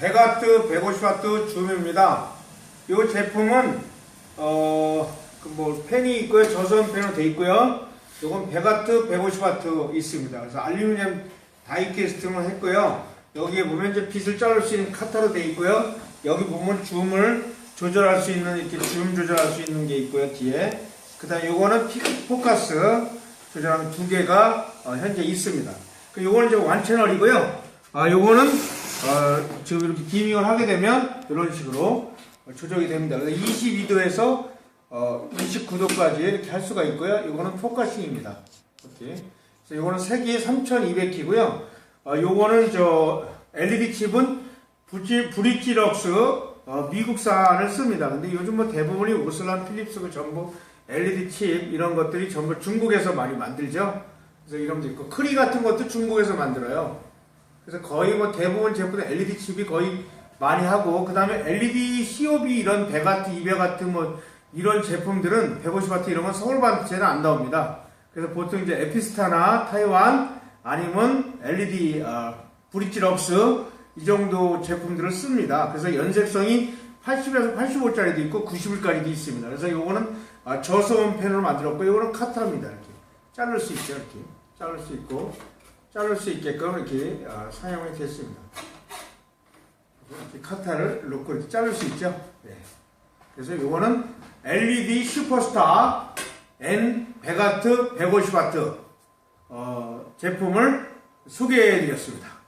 100와트, 150와트 줌입니다. 이 제품은 어, 그뭐 팬이 있고요. 저소음 팬으로 돼 있고요. 요건 100와트, 150와트 있습니다. 그래서 알루미늄 다이캐스팅을 했고요. 여기에 보면 이제 빛을 자를 수 있는 카타로 돼 있고요. 여기 보면 줌을 조절할 수 있는 이렇게 줌 조절할 수 있는 게 있고요. 뒤에. 그다음 요거는 픽 포커스 조절하는 두 개가 어, 현재 있습니다. 그 요거는 이제 완 채널이고요. 아 요거는 어, 지금 이렇게 디밍을 하게 되면 이런 식으로 조정이 됩니다. 그래서 22도에서 어, 29도까지 이렇게 할 수가 있고요. 이거는 포커싱입니다. 이렇게. 이거는 색이 3200키고요. 어, 요거는 저 LED 칩은 브리- 브릿지럭스 어, 미국산을 씁니다. 근데 요즘 뭐 대부분이 오슬란 필립스 그 전부 LED 칩 이런 것들이 전부 중국에서 많이 만들죠. 그래서 이런 게 있고 크리 같은 것도 중국에서 만들어요. 그래서 거의 뭐 대부분 제품은 LED 칩이 거의 많이 하고 그 다음에 LED COB 이런 100와트, 200와트 뭐 이런 제품들은 150와트 이런 건 서울 반도체는 안 나옵니다. 그래서 보통 이제 에피스타나 타이완 아니면 LED 어, 브릿지럭스 이 정도 제품들을 씁니다. 그래서 연색성이 80에서 85짜리도 있고 90일까지도 있습니다. 그래서 요거는 아, 저소음 펜으로 만들었고 요거는 카타입니다. 이렇게 자를 수 있죠. 이렇게 자를 수 있고 자를 수 있게끔 이렇게 아, 사용이 됐습니다. 이렇게 카타를 놓고 이렇게 자를 수 있죠. 네. 그래서 요거는 LED 슈퍼스타 N 100와트, 150와트 어, 제품을 소개해 드렸습니다.